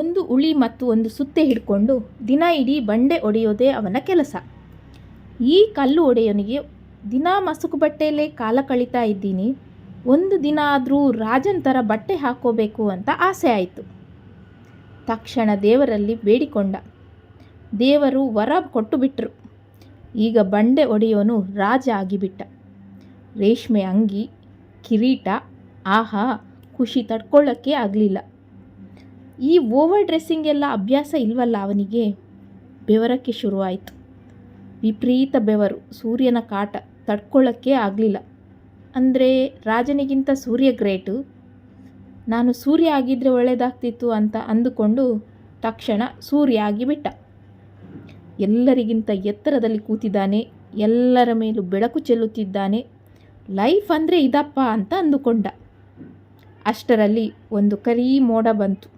ಒಂದು ಉಳಿ ಮತ್ತು ಒಂದು ಸುತ್ತೆ ಹಿಡ್ಕೊಂಡು ದಿನ ಇಡೀ ಬಂಡೆ ಒಡೆಯೋದೇ ಅವನ ಕೆಲಸ. ಈ ಕಲ್ಲು ಒಡೆಯೋನಿಗೆ, ದಿನ ಮಸುಕು ಬಟ್ಟೆಯಲ್ಲೇ ಕಾಲ ಕಳೀತಾ ಇದ್ದೀನಿ, ಒಂದು ದಿನ ಆದರೂ ರಾಜನ ಥರ ಬಟ್ಟೆ ಹಾಕೋಬೇಕು ಅಂತ ಆಸೆ ಆಯಿತು. ತಕ್ಷಣ ದೇವರಲ್ಲಿ ಬೇಡಿಕೊಂಡ. ದೇವರು ವರ ಕೊಟ್ಟು ಬಿಟ್ಟರು ಈಗ ಬಂಡೆ ಒಡೆಯೋನು ರಾಜ ಆಗಿಬಿಟ್ಟ. ರೇಷ್ಮೆ ಅಂಗಿ, ಕಿರೀಟ, ಆಹಾ, ಖುಷಿ ತಡ್ಕೊಳ್ಳೋಕ್ಕೆ ಆಗಲಿಲ್ಲ. ಈ ಓವರ್ ಡ್ರೆಸ್ಸಿಂಗ್ ಎಲ್ಲ ಅಭ್ಯಾಸ ಇಲ್ವಲ್ಲ ಅವನಿಗೆ? ಬೆವರಕ್ಕೆ ಶುರುವಾಯಿತು. ವಿಪರೀತ ಬೆವರು, ಸೂರ್ಯನ ಕಾಟ ತಡ್ಕೊಳ್ಳೋಕ್ಕೆ ಆಗಲಿಲ್ಲ. ಅಂದರೆ ರಾಜನಿಗಿಂತ ಸೂರ್ಯ ಗ್ರೇಟು? ನಾನು ಸೂರ್ಯ ಆಗಿದ್ದರೆ ಒಳ್ಳೆಯದಾಗ್ತಿತ್ತು ಅಂತ ಅಂದುಕೊಂಡು ತಕ್ಷಣ ಸೂರ್ಯ ಆಗಿಬಿಟ್ಟ ಎಲ್ಲರಿಗಿಂತ ಎತ್ತರದಲ್ಲಿ ಕೂತಿದ್ದಾನೆ, ಎಲ್ಲರ ಮೇಲೂ ಬೆಳಕು ಚೆಲ್ಲುತ್ತಿದ್ದಾನೆ, ಲೈಫ್ ಅಂದರೆ ಇದಪ್ಪ ಅಂತ ಅಂದುಕೊಂಡ. ಅಷ್ಟರಲ್ಲಿ ಒಂದು ಕರೀ ಮೋಡ ಬಂತು.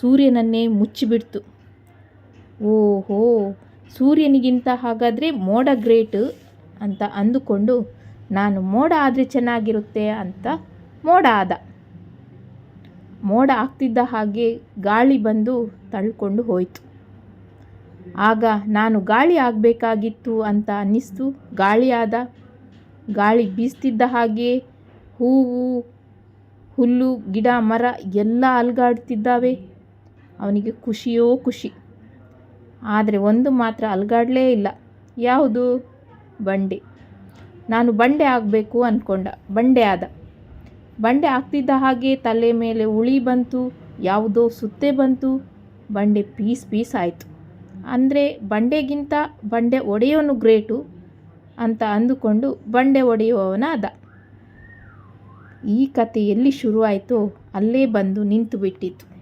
ಸೂರ್ಯನನ್ನೇ ಮುಚ್ಚಿಬಿಡ್ತು. ಓಹೋ, ಸೂರ್ಯನಿಗಿಂತ ಹಾಗಾದರೆ ಮೋಡ ಗ್ರೇಟ್ ಅಂತ ಅಂದುಕೊಂಡು, ನಾನು ಮೋಡ ಆದರೆ ಚೆನ್ನಾಗಿರುತ್ತೆ ಅಂತ ಮೋಡ ಆದ. ಮೋಡ ಆಗ್ತಿದ್ದ ಹಾಗೆ ಗಾಳಿ ಬಂದು ತಳ್ಕೊಂಡು ಹೋಯಿತು. ಆಗ ನಾನು ಗಾಳಿ ಆಗಬೇಕಾಗಿತ್ತು ಅಂತ ಅನ್ನಿಸ್ತು. ಗಾಳಿ ಆದ. ಗಾಳಿ ಬೀಸ್ತಿದ್ದ ಹಾಗೆ ಹೂವು, ಹುಲ್ಲು, ಗಿಡ, ಮರ ಎಲ್ಲ ಅಲ್ಗಾಡ್ತಿದ್ದಾವೆ. ಅವನಿಗೆ ಖುಷಿಯೋ ಖುಷಿ. ಆದರೆ ಒಂದು ಮಾತ್ರ ಅಲ್ಗಾಡಲೇ ಇಲ್ಲ. ಯಾವುದು? ಬಂಡೆ. ನಾನು ಬಂಡೆ ಆಗಬೇಕು ಅಂದ್ಕೊಂಡ ಬಂಡೆ ಆದ. ಬಂಡೆ ಆಗ್ತಿದ್ದ ಹಾಗೆ ತಲೆ ಮೇಲೆ ಉಳಿ ಬಂತು, ಯಾವುದೋ ಸುತ್ತೆ ಬಂತು, ಬಂಡೆ ಪೀಸ್ ಪೀಸ್ ಆಯಿತು. ಅಂದರೆ ಬಂಡೆಗಿಂತ ಬಂಡೆ ಒಡೆಯೋನು ಗ್ರೇಟು ಅಂತ ಅಂದುಕೊಂಡು ಬಂಡೆ ಒಡೆಯುವವನಾದ ಈ ಕಥೆ ಎಲ್ಲಿ ಶುರುವಾಯಿತೋ, ಅಲ್ಲೇ ಬಂದು ನಿಂತು ಬಿಟ್ಟಿತು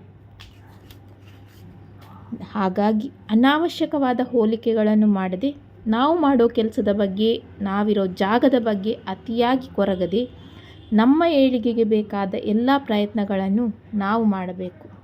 ಹಾಗಾಗಿ ಅನಾವಶ್ಯಕವಾದ ಹೋಲಿಕೆಗಳನ್ನು ಮಾಡದೆ ನಾವು ಮಾಡೋ ಕೆಲಸದ ಬಗ್ಗೆ, ನಾವಿರೋ ಜಾಗದ ಬಗ್ಗೆ ಅತಿಯಾಗಿ ಕೊರಗದೆ ನಮ್ಮ ಏಳಿಗೆಗೆ ಬೇಕಾದ ಎಲ್ಲ ಪ್ರಯತ್ನಗಳನ್ನು ನಾವು ಮಾಡಬೇಕು.